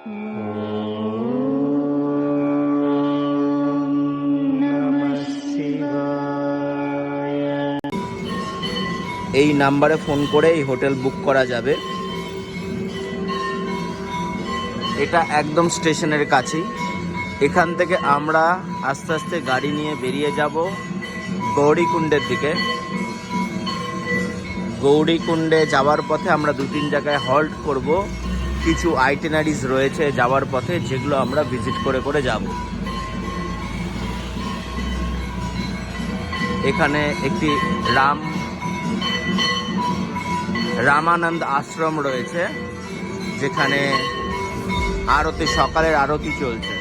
এই নাম্বারে ফোন করে এই হোটেল বুক করা যাবে। এটা একদম স্টেশনের কাছেই। এখান থেকে আমরা আস্তে আস্তে গাড়ি নিয়ে বেরিয়ে যাব গৌরীকুণ্ডের দিকে। গৌরীকুণ্ডে যাওয়ার পথে আমরা দু তিন জায়গায় হল্ট করব। কিছু আইটেনারিজ রয়েছে যাওয়ার পথে, যেগুলো আমরা ভিজিট করে করে যাব। এখানে একটি রাম, রামানন্দ আশ্রম রয়েছে, যেখানে আরতি, সকালের আরতি চলছে।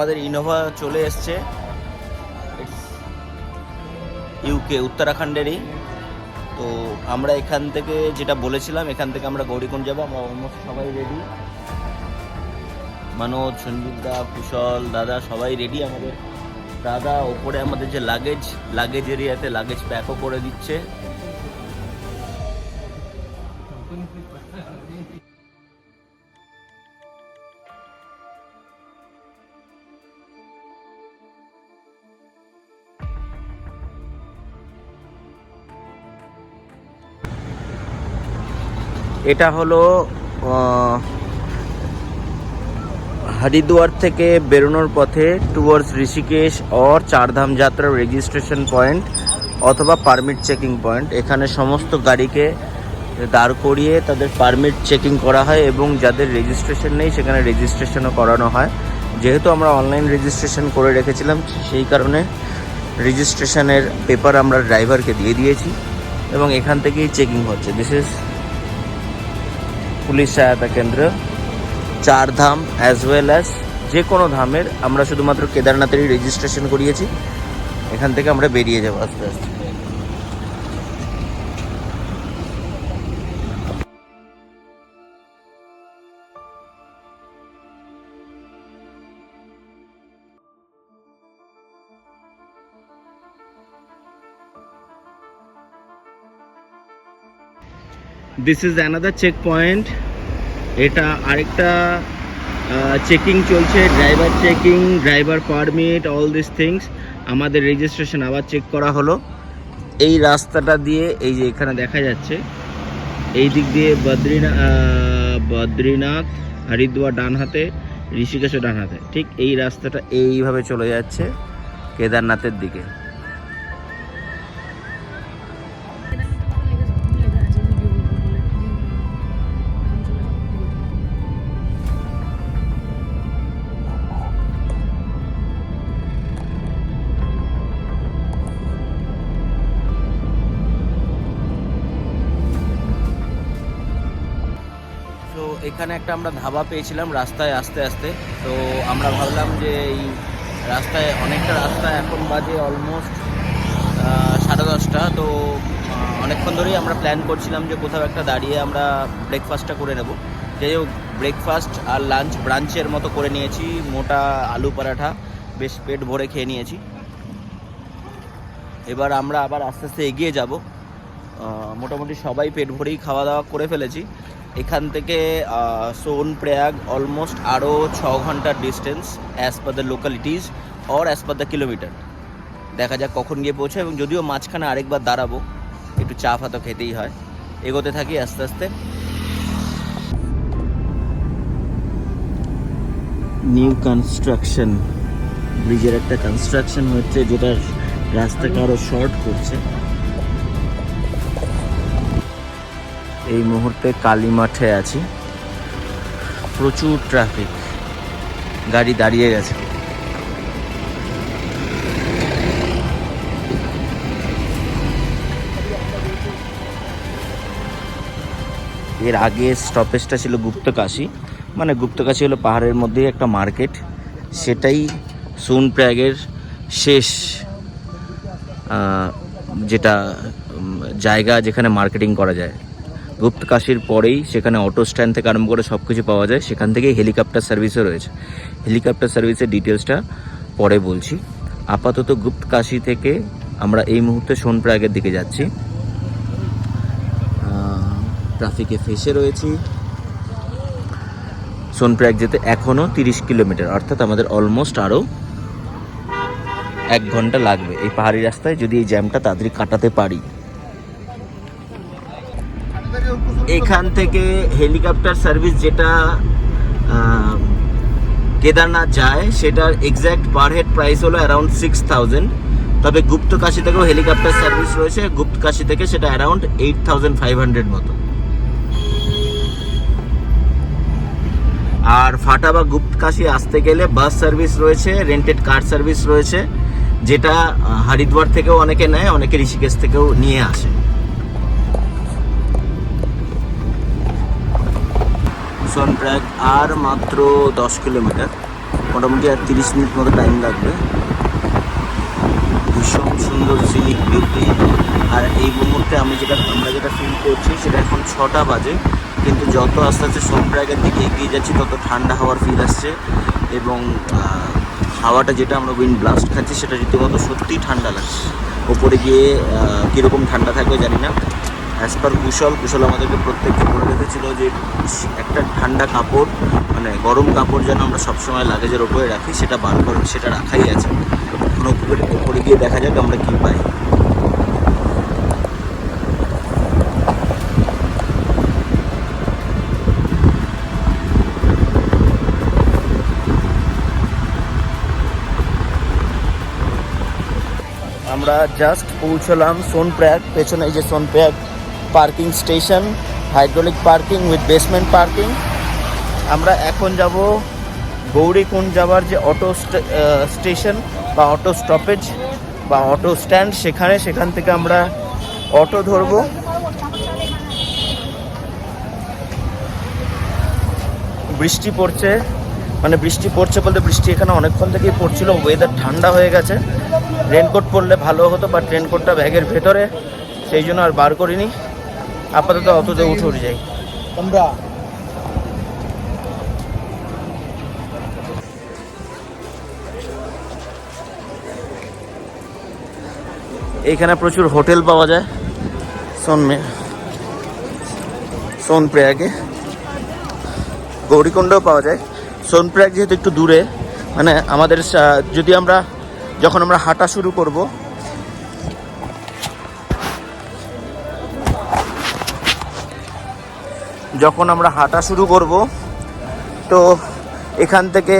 আমাদের ইনোভা চলে এসছে। ইউকে উত্তরাখণ্ডেরই। তো আমরা এখান থেকে যেটা বলেছিলাম, এখান থেকে আমরা গৌরীকুণ্ড যাব। আমরা অলমোস্ট সবাই রেডি মানোজ, সঞ্জীব দা, কুশল, দাদা, সবাই রেডি আমাদের দাদা, ওপরে আমাদের যে লাগেজ লাগেজ এরিয়াতে লাগেজ প্যাকও করে দিচ্ছে। এটা হলো আহ, হরিদ্বার থেকে বেরোনোর পথে টুয়ার্ডস ঋষিকেশ অর চারধাম যাত্রার রেজিস্ট্রেশন পয়েন্ট অথবা পারমিট চেকিং পয়েন্ট এখানে সমস্ত গাড়িকে দাঁড় করিয়ে তাদের পারমিট চেকিং করা হয় এবং যাদের রেজিস্ট্রেশন নেই সেখানে রেজিস্ট্রেশনও করানো হয়। যেহেতু আমরা অনলাইন রেজিস্ট্রেশন করে রেখেছিলাম সেই কারণে রেজিস্ট্রেশনের পেপার আমরা ড্রাইভারকে দিয়ে দিয়েছি এবং এখান থেকেই চেকিং হচ্ছে। দিস ইজ পুলিশ সহায়তা কেন্দ্র চার ধাম অ্যাজ ওয়েল অ্যাজ যে কোনো ধামের আমরা শুধুমাত্র কেদারনাথেরই রেজিস্ট্রেশন করিয়েছি। এখান থেকে আমরা বেরিয়ে যাব আস্তে আস্তে। This is another check point এটা আরেকটা চেকিং চলছে driver checking driver permit all this things আমাদের রেজিস্ট্রেশন আবার চেক করা হলো। এই রাস্তাটা দিয়ে, এই যে এখানে দেখা যাচ্ছে, এই দিক দিয়ে বদ্রীনাথ বদ্রীনাথ, হরিদ্বার ডান হাতে, ঋষিকেশও ডান হাতে। ঠিক এই রাস্তাটা এইভাবে চলে যাচ্ছে, কেদারনাথের দিকে। এখানে একটা আমরা ধাবা পেয়েছিলাম রাস্তায় আস্তে আস্তে। তো আমরা ভাবলাম যে এই রাস্তায় অনেকটা রাস্তা এখন বাজে অলমোস্ট সাড়ে দশটা। তো অনেকক্ষণ ধরেই আমরা প্ল্যান করছিলাম যে কোথাও একটা দাঁড়িয়ে আমরা ব্রেকফাস্টটা করে নেব। যাই হোক ব্রেকফাস্ট আর লাঞ্চ ব্রাঞ্চের মতো করে নিয়েছি। মোটা আলু পরাঠা, বেশ পেট ভরে খেয়ে নিয়েছি। এবার আমরা আবার আস্তে আস্তে এগিয়ে যাব। মোটামুটি সবাই পেট ভরেই খাওয়া দাওয়া করে ফেলেছি। এখান থেকে সোন প্রয়াগ অলমোস্ট আরও ছ ঘণ্টার distance as per the localities or as per the kilometre দেখা যাক কখন গিয়ে পৌঁছায় এবং যদিও মাঝখানে আরেকবার দাঁড়াবো, একটু চা ফাতো খেতেই হয়। এগোতে থাকি আস্তে আস্তে। নিউ কনস্ট্রাকশন ব্রিজের একটা কনস্ট্রাকশন হচ্ছে যেটা রাস্তাকে আরও শর্ট করছে। এই মুহূর্তে কালী মাঠে আছি। প্রচুর ট্রাফিক গাড়ি দাঁড়িয়ে গেছে। এর আগে স্টপেজটা ছিল গুপ্তকাশি। মানে গুপ্তকাশি হলো পাহাড়ের মধ্যেই একটা মার্কেট সেটাই সোনপ্রাগের শেষ যেটা জায়গা যেখানে মার্কেটিং করা যায়। গুপ্তকাশীর পরেই সেখানে অটো স্ট্যান্ড থেকে আরম্ভ করে সব কিছু পাওয়া যায়। সেখান থেকেই হেলিকপ্টার সার্ভিসও রয়েছে। হেলিকপ্টার সার্ভিসের ডিটেলসটা পরে বলছি। আপাতত গুপ্তকাশী থেকে আমরা এই মুহূর্তে সোনপ্রয়াগের দিকে যাচ্ছি। ট্রাফিকে ফেসে রয়েছি। সোনপ্রয়াগ যেতে এখনও তিরিশ কিলোমিটার, অর্থাৎ আমাদের অলমোস্ট আরও এক ঘণ্টা লাগবে। এই পাহাড়ি রাস্তায় যদি এই জ্যামটা তাড়াতাড়ি কাটাতে পারি। এখান থেকে হেলিকপ্টার সার্ভিস যেটা কেদারনাথ যায়, সেটার এক্স্যাক্ট পার হেড প্রাইস হলো অ্যারাউন্ড সিক্স থাউজেন্ড তবে গুপ্তকাশি থেকেও হেলিকপ্টার সার্ভিস রয়েছে, গুপ্তকাশি থেকে সেটা around eight thousand five hundred মতো। আর ফাটা বা গুপ্তকাশি আসতে গেলে বাস সার্ভিস রয়েছে রেন্টেড কার সার্ভিস রয়েছে, যেটা হরিদ্বার থেকেও অনেকে নেয়, অনেকে ঋষিকেশ থেকেও নিয়ে আসে। সোনপ্রয়াগ আর মাত্র দশ কিলোমিটার। মোটামুটি আর তিরিশ মিনিট মতো টাইম লাগবে। ভীষণ সুন্দর সিনিক বিউটি আর এই মুহূর্তে আমি যেটা, আমরা যেটা ফিল করছি সেটা এখন ছটা বাজে। কিন্তু যত আস্তে আস্তে সোনপ্রয়াগের দিকে এগিয়ে যাচ্ছি, তত ঠান্ডা হাওয়ার ফিল আসছে। এবং হাওয়াটা যেটা আমরা উইন্ড ব্লাস্ট খাচ্ছি, সেটা রীতিমতো সত্যিই ঠান্ডা লাগছে। ওপরে গিয়ে কীরকম ঠান্ডা থাকবে জানি না। অ্যাজ পার কুশল কুশল আমাদেরকে প্রত্যেককে বলে রেখেছিল যে একটা ঠান্ডা কাপড় মানে গরম কাপড় যেন আমরা সবসময় লাগেজের ওপরে রাখি, সেটা বার করে সেটা রাখাই আছে। এখন উপরে উপরে গিয়ে দেখা যাক আমরা কী পাই। আমরা জাস্ট পৌঁছলাম সোনপ্রয়াগ পেছনে যে Sonprayag parking station, hydraulic parking with basement parking. আমরা এখন যাব গৌরীকুণ্ড যাওয়ার যে অটো স্টেশন বা অটো স্টপেজ বা অটো স্ট্যান্ড, সেখানে সেখান থেকে আমরা অটো ধরবো। বৃষ্টি পড়ছে মানে বৃষ্টি পড়ছে বলতে বৃষ্টি এখানে অনেকক্ষণ থেকেই পড়ছিল ওয়েদার ঠান্ডা হয়ে গেছে। রেনকোট পরলে ভালো হতো বাট রেনকোটটা ব্যাগের ভেতরে, সেই জন্য আর বার করিনি। আপাতত অটোতে উঠে উঠে যাই। আমরা এইখানে প্রচুর হোটেল পাওয়া যায়। সোনমে সোনপ্রয়াগে। গৌরীকুণ্ডও পাওয়া যায়। সোনপ্রয়াগ যেহেতু একটু দূরে মানে আমাদের যদি আমরা যখন আমরা হাঁটা শুরু করব যখন আমরা হাঁটা শুরু করব, তো এখান থেকে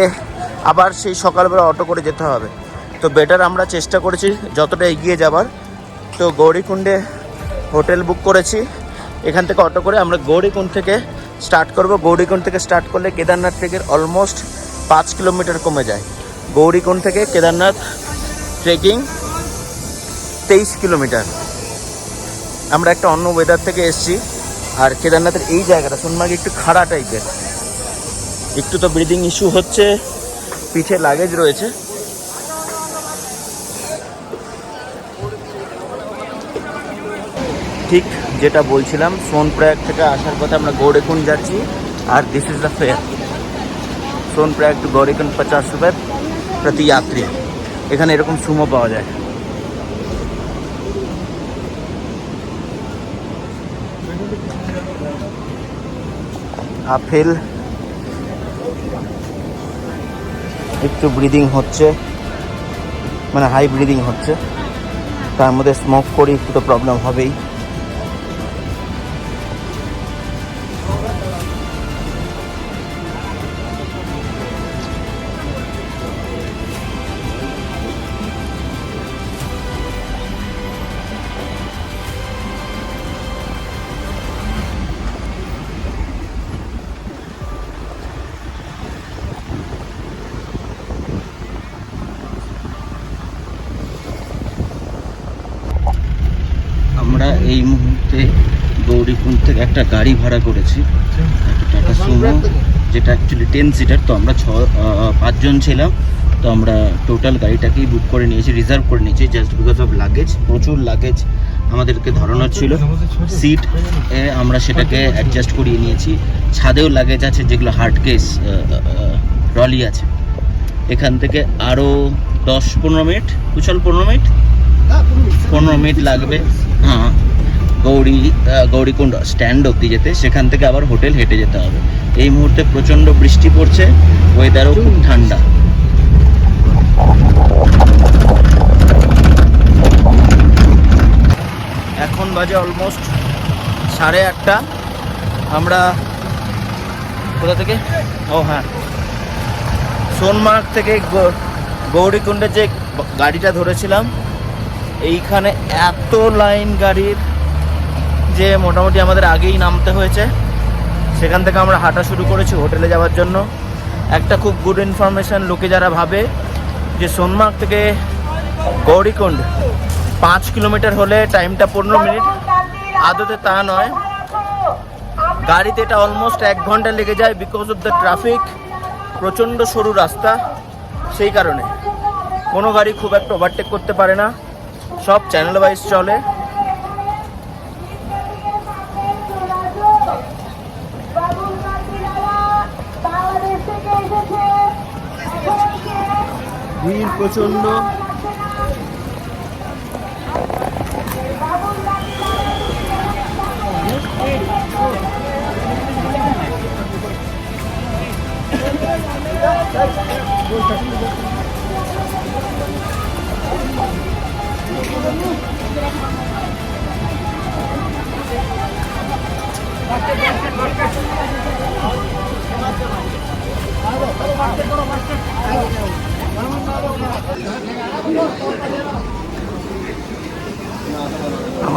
আবার সেই সকালবেলা অটো করে যেতে হবে। তো বেটার আমরা চেষ্টা করেছি যতটা এগিয়ে যাবার। তো গৌরীকুণ্ডে হোটেল বুক করেছি। এখান থেকে অটো করে আমরা গৌরীকুণ্ড থেকে স্টার্ট করব। গৌরীকুণ্ড থেকে স্টার্ট করলে কেদারনাথ থেকে অলমোস্ট পাঁচ কিলোমিটার কমে যায়। গৌরীকুণ্ড থেকে কেদারনাথ ট্রেকিং তেইশ কিলোমিটার। আমরা একটা অন্য ওয়েদার থেকে এসেছি। আর কেদারনাথের এই জায়গাটা সোনমার্গ একটু খাড়া টাইপের একটু তো ব্রিদিং ইস্যু হচ্ছে। পিঠে লাগেজ রয়েছে। ঠিক যেটা বলছিলাম সোনপ্রয়াগ থেকে আসার পথে আমরা গৌড়েকুণ্ড যাচ্ছি আর this is the fare Sonprayag to Gaurikund পচাশ রুপয়ে প্রতি যাত্রী। এখানে এরকম সুমো পাওয়া যায়। আপেল। একটু ব্রিদিং হচ্ছে। মানে হাই ব্রিদিং হচ্ছে। তার মধ্যে স্মোক করি, একটু তো প্রবলেম হবেই। গৌরীকুণ্ড থেকে একটা গাড়ি ভাড়া করেছি। টাটা সুমো যেটা অ্যাকচুয়ালি টেন সিটার তো আমরা ছ পাঁচজন ছিলাম। তো আমরা টোটাল গাড়িটাকেই বুক করে নিয়েছি রিজার্ভ করে নিয়েছি জাস্ট বিকজ অফ লাগেজ প্রচুর লাগেজ আমাদেরকে ধরানোর ছিল। সিট এ আমরা সেটাকে অ্যাডজাস্ট করিয়ে নিয়েছি। ছাদেও লাগেজ আছে, যেগুলো হার্ড কেস ট্রলি আছে। এখান থেকে আরও দশ পনেরো মিনিট কুশল পনেরো মিনিট? পনেরো মিনিট লাগবে। হ্যাঁ। গৌরী গৌরীকুণ্ড স্ট্যান্ড অব্দি যেতে সেখান থেকে আবার হোটেল হেঁটে যেতে হবে। এই মুহূর্তে প্রচণ্ড বৃষ্টি পড়ছে ওয়েদারও খুব ঠান্ডা। এখন বাজে অলমোস্ট সাড়ে আটটা। আমরা কোথা থেকে? ও হ্যাঁ। সোনমার্গ থেকে গৌরীকুণ্ডে যে গাড়িটা ধরেছিলাম এইখানে এত লাইন গাড়ির যে মোটামুটি আমাদের আগেই নামতে হয়েছে, সেখান থেকে আমরা হাঁটা শুরু করেছি হোটেলে যাওয়ার জন্য। একটা খুব গুড ইনফরমেশন লোকে যারা ভাবে যে সোনমার্গ থেকে গৌরীকুণ্ড পাঁচ কিলোমিটার হলে টাইমটা পনেরো মিনিট। আদতে তা নয়। গাড়িতে এটা অলমোস্ট এক ঘণ্টা লেগে যায় বিকজ অফ দ্য ট্রাফিক প্রচণ্ড সরু রাস্তা। সেই কারণে কোনো গাড়ি খুব একটা ওভারটেক করতে পারে না। সব চ্যানেল ওয়াইজ চলে। ভিড় প্রচণ্ড। Thank আহ,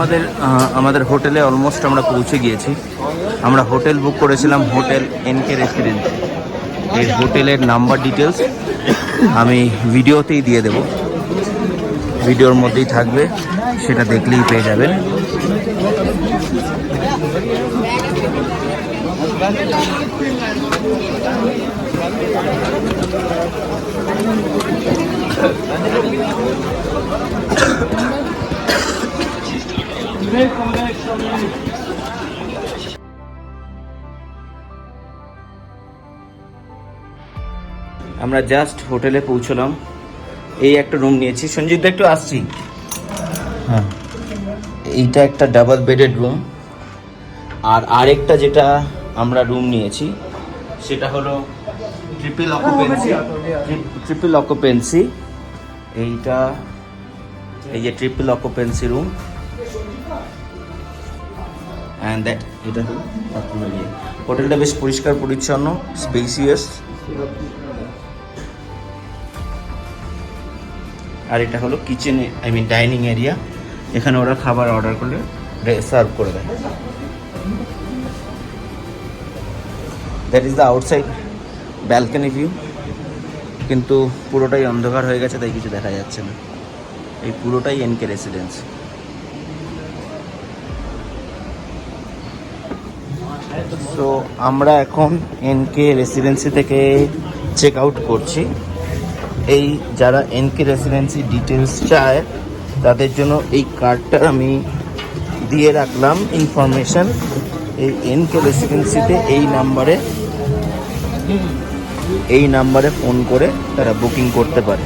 আমাদের আমাদের হোটেলে অলমোস্ট আমরা পৌঁছে গিয়েছি। আমরা হোটেল বুক করেছিলাম হোটেল এনকে রেসিডেন্সি। এই হোটেলের নাম্বার ডিটেলস আমি ভিডিওতেই দিয়ে দেব। ভিডিওর মধ্যেই থাকবে, সেটা দেখলেই পেয়ে যাবেন। আমরা জাস্ট হোটেলে পৌঁছলাম। এই একটা রুম নিয়েছি। সঞ্জিত দা একটু আসছি। হ্যাঁ। এইটা একটা ডাবল বেডেড রুম আর আরেকটা যেটা আমরা রুম নিয়েছি সেটা হলো ট্রিপল অকুপেন্সি ট্রিপল অকুপেন্সি এইটা এই যে triple occupancy room and that এটা হলো ইয়ে। হোটেলটা বেশ পরিষ্কার, পরিচ্ছন্ন স্পেসিয়াস আর এটা হলো kitchen I mean dining area এখানে ওরা খাবার অর্ডার করলে সার্ভ করে দেয়। That is the outside balcony view কিন্তু পুরোটাই অন্ধকার হয়ে গেছে, তাই কিছু দেখা যাচ্ছে না। এই পুরোটাই এনকে রেসিডেন্স সো আমরা এখন এনকে রেসিডেন্সি থেকে চেক আউট করছি। এই যারা এনকে রেসিডেন্সি ডিটেলস চায়, তাদের জন্য এই কার্ডটা আমি দিয়ে রাখলাম ইনফরমেশন এই এনকে রেসিডেন্সিতে এই নাম্বারে এই নাম্বারে ফোন করে তারা বুকিং করতে পারে।